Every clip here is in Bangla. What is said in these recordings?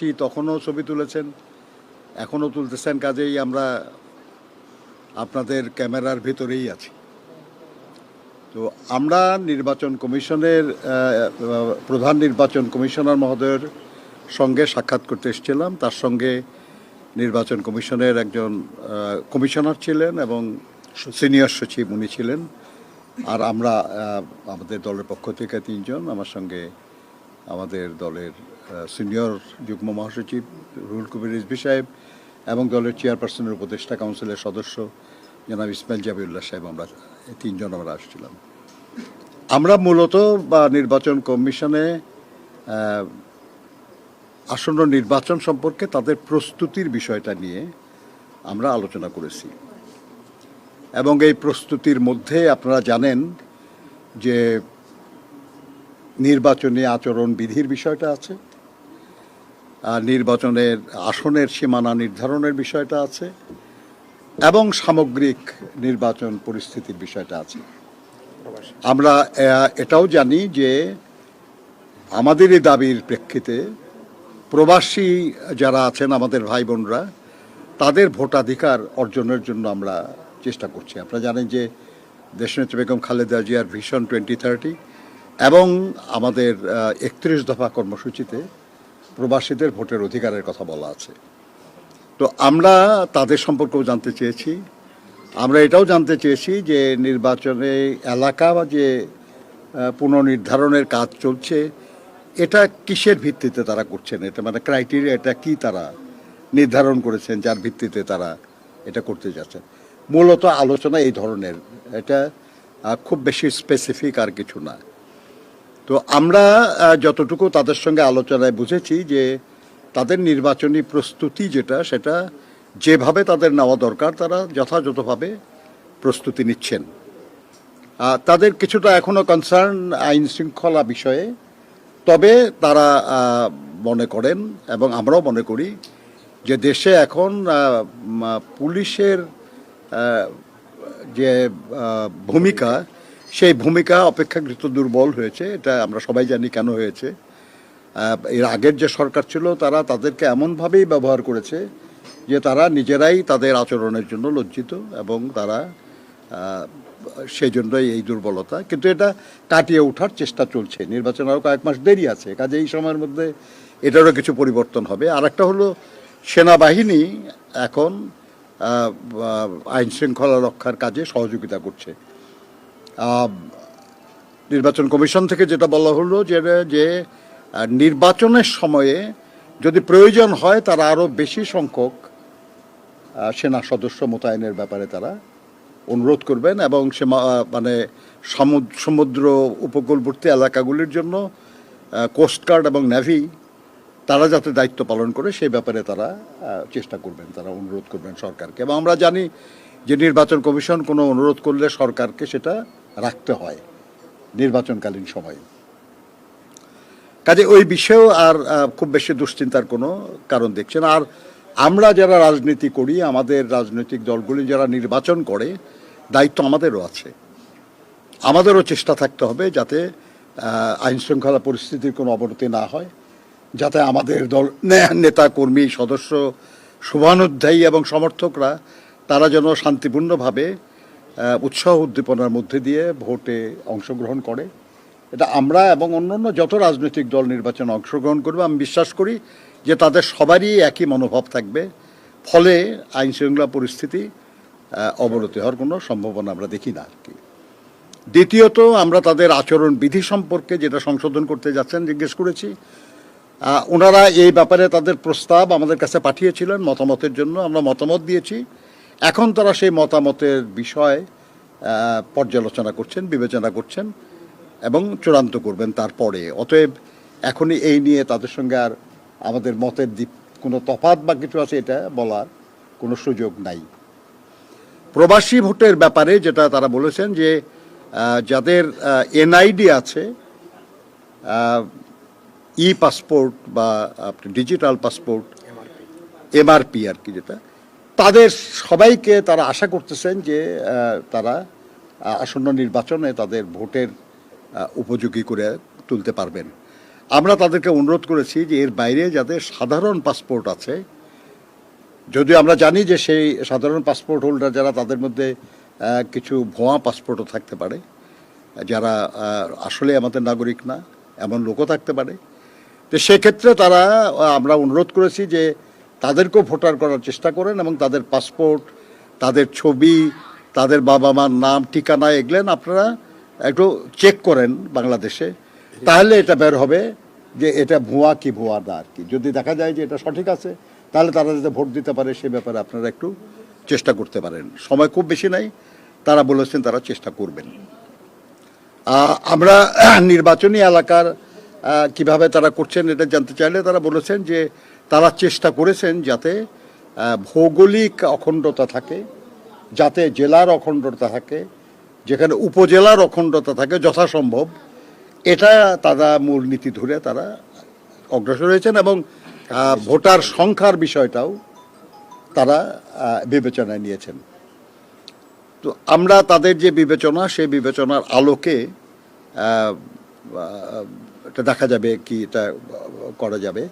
প্রবাসী তখনও ছবি তুলেছেন। এখনও তুলতেছেন কাজেই আমরা আপনাদের ক্যামেরার ভিতরেই আছি। তো আমরা নির্বাচন কমিশনের প্রধান নির্বাচন কমিশনার মহোদয়ের সঙ্গে সাক্ষাৎ করতে এসেছিলাম। তার সঙ্গে নির্বাচন কমিশনের একজন কমিশনার ছিলেন এবং সিনিয়র সচিব উনি ছিলেন। আর আমরা আমাদের দলের পক্ষ থেকে তিনজন আমার সঙ্গে আমাদের দলের সিনিয়র যুগ্ম মহাসচিব রুহুল কবির রিজভি সাহেব এবং দলের চেয়ারপারসনের উপদেষ্টা কাউন্সিলের সদস্য জনাব ইসমাইল জাবিউল্লাহ সাহেব, আমরা তিনজন আমরা আসছিলাম। আমরা মূলত বা নির্বাচন কমিশনে আসন্ন নির্বাচন সম্পর্কে তাদের প্রস্তুতির বিষয়টা নিয়ে আমরা আলোচনা করেছি। এবং এই প্রস্তুতির মধ্যে আপনারা জানেন যে নির্বাচনী আচরণ বিধির বিষয়টা আছে, আর নির্বাচনের আসনের সীমানা নির্ধারণের বিষয়টা আছে, এবং সামগ্রিক নির্বাচন পরিস্থিতির বিষয়টা আছে। আমরা এটাও জানি যে আমাদের এই দাবির প্রেক্ষিতে প্রবাসী যারা আছেন আমাদের ভাই বোনরা তাদের ভোটাধিকার অর্জনের জন্য আমরা চেষ্টা করছি। আপনারা জানেন যে দেশনেত্রী বেগম খালেদা জিয়ার ভিশন টোয়েন্টি থার্টি এবং আমাদের একত্রিশ দফা কর্মসূচিতে প্রবাসীদের ভোটের অধিকারের কথা বলা আছে। তো আমরা তাদের সম্পর্কেও জানতে চেয়েছি। আমরা এটাও জানতে চেয়েছি যে নির্বাচনে এলাকা বা যে পুনর্নির্ধারণের কাজ চলছে, এটা কিসের ভিত্তিতে তারা করছেন? এটা মানে ক্রাইটেরিয়া এটা কি তারা নির্ধারণ করেছেন? যার ভিত্তিতে তারা এটা করতে যাচ্ছেন। মূলত আলোচনা এই ধরনের। এটা খুব বেশি স্পেসিফিক আর কিছু না। তো আমরা যতটুকু তাদের সঙ্গে আলোচনায় বুঝেছি যে তাদের নির্বাচনী প্রস্তুতি যেটা, সেটা যেভাবে তাদের নেওয়া দরকার, তারা যথাযথভাবে প্রস্তুতি নিচ্ছেন। তাদের কিছুটা এখনও কনসার্ন আইন শৃঙ্খলা বিষয়ে, তবে তারা মনে করেন এবং আমরাও মনে করি যে দেশে এখন পুলিশের যে ভূমিকা সেই ভূমিকা অপেক্ষাকৃত দুর্বল হয়েছে, এটা আমরা সবাই জানি কেন হয়েছে। এর আগের যে সরকার ছিল, তারা তাদেরকে এমনভাবেই ব্যবহার করেছে যে তারা নিজেরাই তাদের আচরণের জন্য লজ্জিত এবং তারা সেই জন্যই এই দুর্বলতা। কিন্তু এটা কাটিয়ে ওঠার চেষ্টা চলছে। নির্বাচন আরও কয়েক মাস দেরি আছে, কাজে এই সময়ের মধ্যে এটারও কিছু পরিবর্তন হবে। আর একটা হলো সেনাবাহিনী এখন আইন শৃঙ্খলা রক্ষার কাজে সহযোগিতা করছে। নির্বাচন কমিশন থেকে যেটা বলা হলো যে যে নির্বাচনের সময়ে যদি প্রয়োজন হয় তারা আরও বেশি সংখ্যক সেনা সদস্য মোতায়েনের ব্যাপারে তারা অনুরোধ করবেন এবং সে মানে সমুদ- সমুদ্র উপকূলবর্তী এলাকাগুলির জন্য কোস্টগার্ড এবং নেভি তারা যাতে দায়িত্ব পালন করে সেই ব্যাপারে তারা চেষ্টা করবেন, তারা অনুরোধ করবেন সরকারকে। এবং আমরা জানি যে নির্বাচন কমিশন কোনো অনুরোধ করলে সরকারকে সেটা রাখতে হয় নির্বাচনকালীন সময়ে। কাজে ওই বিষয়েও আর খুব বেশি দুশ্চিন্তার কোনো কারণ দেখছেন আর আমরা যারা রাজনীতি করি, আমাদের রাজনৈতিক দলগুলি যারা নির্বাচন করে, দায়িত্ব আমাদেরও আছে। আমাদেরও চেষ্টা থাকতে হবে যাতে আইন শৃঙ্খলা পরিস্থিতির কোনো অবনতি না হয়, যাতে আমাদের দল নেতা কর্মী, সদস্য, শুভানুধ্যায়ী এবং সমর্থকরা, তারা যেন শান্তিপূর্ণভাবে উৎসাহ উদ্দীপনার মধ্যে দিয়ে ভোটে অংশগ্রহণ করে। এটা আমরা এবং অন্যান্য যত রাজনৈতিক দল নির্বাচনে অংশগ্রহণ করবে, আমি বিশ্বাস করি যে তাদের সবারই একই মনোভাব থাকবে। ফলে আইন শৃঙ্খলা পরিস্থিতি অবনতি হওয়ার কোনো সম্ভাবনা আমরা দেখি না আর কি। দ্বিতীয়ত, আমরা তাদের আচরণ বিধি সম্পর্কে যেটা সংশোধন করতে যাচ্ছেন, জিজ্ঞেস করেছি। ওনারা এই ব্যাপারে তাদের প্রস্তাব আমাদের কাছে পাঠিয়েছিলেন মতামতের জন্য। আমরা মতামত দিয়েছি এখন তারা সেই মতামতের বিষয় পর্যালোচনা করছেন, বিবেচনা করছেন এবং চূড়ান্ত করবেন তারপরে। অতএব এখনই এই নিয়ে তাদের সঙ্গে আর আমাদের মতের দ্বীপ, কোনো তফাৎ বা কিছু আছে এটা বলার কোনো সুযোগ নাই। প্রবাসী ভোটের ব্যাপারে যেটা তারা বলেছেন যে যাদের এনআইডি আছে ই পাসপোর্ট বা ডিজিটাল পাসপোর্ট এমআরপি আর কি যেটা। তাদের সবাইকে তারা আশা করতেছেন যে তারা আসন্ন নির্বাচনে তাদের ভোটের উপযোগী করে তুলতে পারবেন। আমরা তাদেরকে অনুরোধ করেছি যে, এর বাইরে যাদের সাধারণ পাসপোর্ট আছে, যদিও আমরা জানি যে সেই সাধারণ পাসপোর্ট হোল্ডার যারা তাদের মধ্যে কিছু ভুয়া পাসপোর্টও থাকতে পারে, যারা আসলে আমাদের নাগরিক না, এমন লোকও থাকতে পারে। তো সেক্ষেত্রে তারা আমরা অনুরোধ করেছি যে তাদেরকেও ভোটার করার চেষ্টা করেন এবং তাদের পাসপোর্ট, তাদের ছবি, তাদের বাবা মার নাম, ঠিকানা এগলেন আপনারা একটু চেক করেন বাংলাদেশে। তাহলে এটা বের হবে যে এটা ভুয়া কি ভুয়া না আর কি। যদি দেখা যায় যে এটা সঠিক আছে, তাহলে তারা যাতে ভোট দিতে পারে সে ব্যাপারে আপনারা একটু চেষ্টা করতে পারেন। সময় খুব বেশি নাই, তারা বলেছেন তারা চেষ্টা করবেন। আমরা নির্বাচনী এলাকার কীভাবে তারা করছেন এটা জানতে চাইলে তারা বলেছেন যে তারা চেষ্টা করেছেন যাতে ভৌগোলিক অখণ্ডতা থাকে, যাতে জেলার অখণ্ডতা থাকে, যেখানে উপজেলার অখণ্ডতা থাকে যথাসম্ভব। এটা তারা মূলনীতি ধরে তারা অগ্রসর হয়েছেন এবং ভোটার সংখ্যার বিষয়টাও তারা বিবেচনায় নিয়েছেন। তো আমরা তাদের যে বিবেচনা সেই বিবেচনার আলোকে এটা দেখা যাবে কি এটা করা যাবে।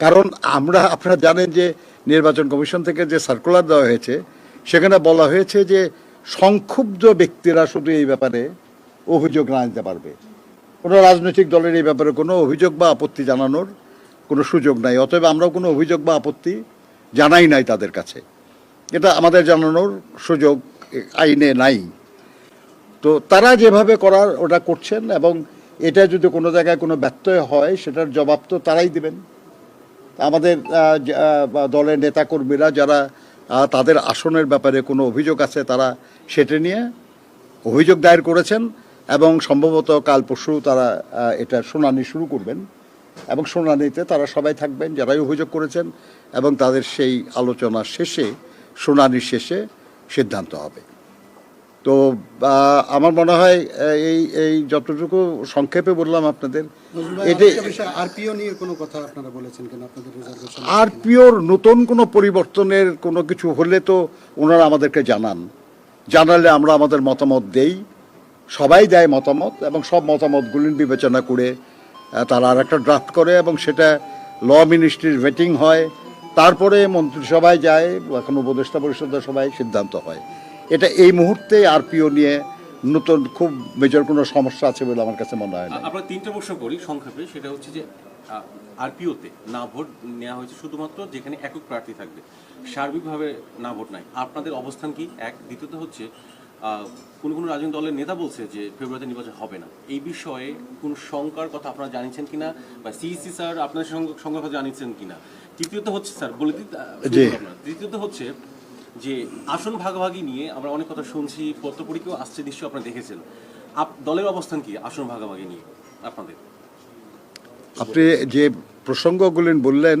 কারণ আমরা, আপনারা জানেন যে নির্বাচন কমিশন থেকে যে সার্কুলার দেওয়া হয়েছে, সেখানে বলা হয়েছে যে সংক্ষুব্ধ ব্যক্তিরা শুধু এই ব্যাপারে অভিযোগ না আনতে পারবে। কোনো রাজনৈতিক দলের এই ব্যাপারে কোনো অভিযোগ বা আপত্তি জানানোর কোনো সুযোগ নাই, অতএব আমরাও কোনো অভিযোগ বা আপত্তি জানাই নাই তাদের কাছে। এটা আমাদের জানানোর সুযোগ আইনে নাই। তো তারা যেভাবে করার, ওটা করছেন এবং এটা যদি কোনো জায়গায় কোনো ব্যত্যয় হয়, সেটার জবাব তো তারাই দেবেন। আমাদের দলের নেতাকর্মীরা যারা তাদের আসনের ব্যাপারে কোনো অভিযোগ আছে, তারা সেটা নিয়ে অভিযোগ দায়ের করেছেন এবং সম্ভবত কাল পরশু তারা এটা শুনানি শুরু করবেন এবং শুনানিতে তারা সবাই থাকবেন, যারাই অভিযোগ করেছেন এবং তাদের সেই আলোচনা শেষে শুনানি শেষে সিদ্ধান্ত হবে। তো আমার মনে হয় এই এই যতটুকু সংক্ষেপে বললাম আপনাদের এটা আরপিও নিয়ে কোনো কথা আপনারা বলেছেন কেন আপনাদের রিজার্ভেশন আর পিওর নতুন কোনো পরিবর্তনের কোনো কিছু হলে তো ওনারা আমাদেরকে জানান। জানালে আমরা আমাদের মতামত দেই। সবাই দেয় মতামত এবং সব মতামতগুলি বিবেচনা করে তারা আর একটা ড্রাফট করে এবং সেটা ল মিনিস্ট্রির ভেটিং হয়। তারপরে মন্ত্রিসভায় যায় এখন উপদেষ্টা পরিষদের সবাই সিদ্ধান্ত হয়। এটা এই মুহূর্তে আরপিও নিয়ে নতুন খুব মেজর কোনো সমস্যা আছে বলে আমার কাছে মনে হয় না। আমরা তিনটা প্রশ্ন করি সংক্ষেপে সেটা হচ্ছে যে আরপিওতে না ভোট নেওয়া হয়েছে শুধুমাত্র যেখানে একক প্রার্থী থাকবে সার্বিকভাবে না ভোট নাই। আপনাদের অবস্থান কি এক? দ্বিতীয়ত হচ্ছে কোনো কোনো রাজনৈতিক দলের নেতা বলছে যে ফেব্রুয়ারিতে নির্বাচন হবে না। এই বিষয়ে কোন শঙ্কার কথা আপনারা জানিয়েছেন কিনা? বা সিইসি স্যার আপনাদের সঙ্গে কথা জানিয়েছেন কিনা? তৃতীয়ত হচ্ছে স্যার বলে দিই। তৃতীয়ত হচ্ছে যে আসন ভাগাভাগি নিয়ে আমরা অনেক কথা শুনছি, পত্রপরিকেও আসছে নিশ্চয়ই আপনারা দেখেছেন। আপ দলের অবস্থান কি আসন ভাগাভাগি নিয়ে আপনাদের? আপনি যে প্রসঙ্গগুলি বললেন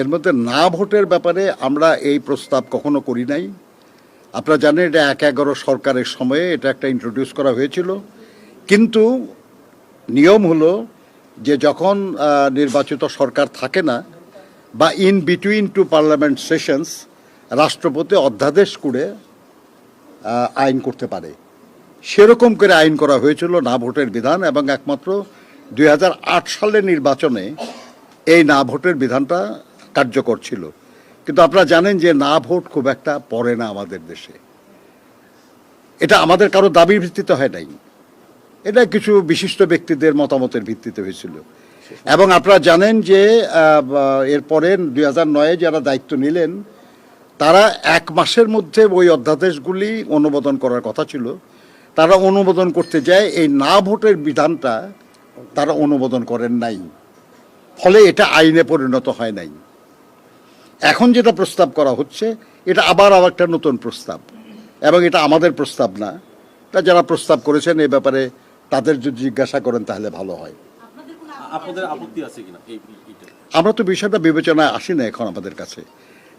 এর মধ্যে না ভোটের ব্যাপারে আমরা এই প্রস্তাব কখনো করি নাই। আপনারা জানেন এটা এক এগারো সরকারের সময়ে এটা একটা ইন্ট্রোডিউস করা হয়েছিল। কিন্তু নিয়ম হলো যে যখন নির্বাচিত সরকার থাকে না, বা in between two parliament sessions রাষ্ট্রপতি অধ্যাদেশ করে আইন করতে পারে। সেরকম করে আইন করা হয়েছিল না ভোটের বিধান এবং একমাত্র দুই হাজার আট সালের নির্বাচনে এই না ভোটের বিধানটা কার্যকর ছিল। কিন্তু আপনারা জানেন যে না ভোট খুব একটা পড়ে না আমাদের দেশে। এটা আমাদের কারও দাবির ভিত্তিতে হয় নাই। এটা কিছু বিশিষ্ট ব্যক্তিদের মতামতের ভিত্তিতে হয়েছিল। এবং আপনারা জানেন যে এরপরে দুই হাজার নয়ে যারা দায়িত্ব নিলেন তারা এক মাসের মধ্যে ওই অধ্যাদেশগুলি অনুমোদন করার কথা ছিল। তারা অনুমোদন করতে যায় এই না ভোটের বিধানটা তারা অনুমোদন করেন নাই। ফলে এটা আইনে পরিণত হয় নাই। এখন যেটা প্রস্তাব করা হচ্ছে এটা আবার আবার একটা নতুন প্রস্তাব। এবং এটা আমাদের প্রস্তাব না। তা যারা প্রস্তাব করেছেন এই ব্যাপারে তাদের যদি জিজ্ঞাসা করেন তাহলে ভালো হয়। আমরা তো বিষয়টা বিবেচনায় আসি না এখন আমাদের কাছে।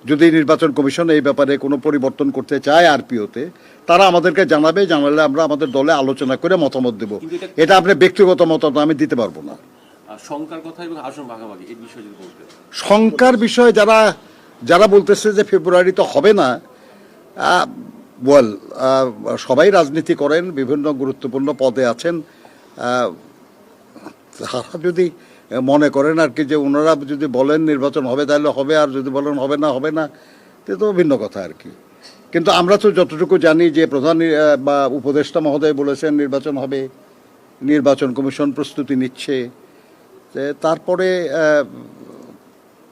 যদি নির্বাচন কমিশন এই ব্যাপারে কোনো পরিবর্তন করতে চায় আরপিওতে তারা আমাদেরকে জানাবে জানালে আমরা আমাদের দলে আলোচনা করে মতামত দেব। এটা- আপনি ব্যক্তিগত মতামত আমি দিতে পারব না। শঙ্কার কথা এবং আসন ভাগাভাগি এই বিষয়ে শঙ্কার বিষয়ে যারা যারা বলতেছে যে ফেব্রুয়ারি তো হবে না ওয়েল সবাই রাজনীতি করেন বিভিন্ন গুরুত্বপূর্ণ পদে আছেন তারা যদি মনে করেন আর কি যে ওনারা যদি বলেন নির্বাচন হবে তাহলে হবে আর যদি বলেন হবে না হবে না তে তো ভিন্ন কথা আর কি। কিন্তু আমরা তো যতটুকু জানি যে প্রধান বা উপদেষ্টা মহোদয় বলেছেন নির্বাচন হবে নির্বাচন কমিশন প্রস্তুতি নিচ্ছে তারপরে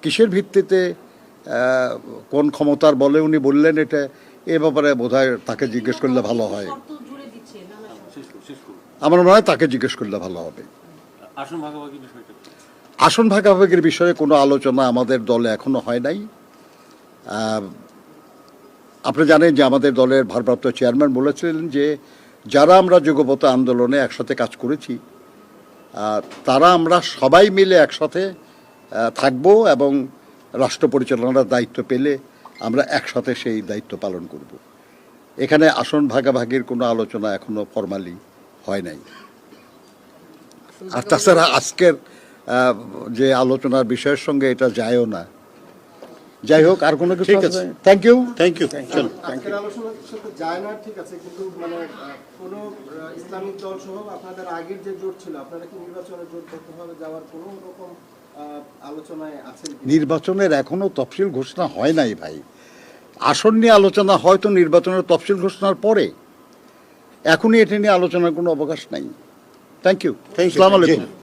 কিসের ভিত্তিতে কোন ক্ষমতার বলে উনি বললেন এটা এ ব্যাপারে বোধহয় তাকে জিজ্ঞেস করলে ভালো হয়। আমার মনে হয় তাকে জিজ্ঞেস করলে ভালো হবে। আসন ভাগাভাগির বিষয়ে কোনো আলোচনা আমাদের দলে এখনও হয় নাই। আপনি জানেন যে আমাদের দলের ভারপ্রাপ্ত চেয়ারম্যান বলেছিলেন যে যারা আমরা যুগপথ আন্দোলনে একসাথে কাজ করেছি তারা আমরা সবাই মিলে একসাথে থাকব এবং রাষ্ট্র পরিচালনার দায়িত্ব পেলে আমরা একসাথে সেই দায়িত্ব পালন করব। এখানে আসন ভাগাভাগির কোনো আলোচনা এখনও ফর্মালি হয় নাই। আর তাছাড়া আজকের যে আলোচনার বিষয়ের সঙ্গে এটা যায়ও না। যাই হোক আর কোনো কিছু ঠিক আছে। থ্যাংক ইউ থ্যাংক ইউ চল। যায় না ঠিক আছে কিন্তু মানে কোনো ইসলামিক দল সহ আপনাদের আগের যে জোট ছিল আপনারা কি নির্বাচনে জোটবদ্ধভাবে যাওয়ার কোনো রকম আলোচনায় আছেন নির্বাচনের এখনও তফসিল ঘোষণা হয় নাই ভাই। আসন নিয়ে আলোচনা হয়তো নির্বাচনের তফসিল ঘোষণার পরে। এখনই এটা নিয়ে আলোচনার কোনো অবকাশ নাই। Thank you. Thank you. Assalamu alaikum.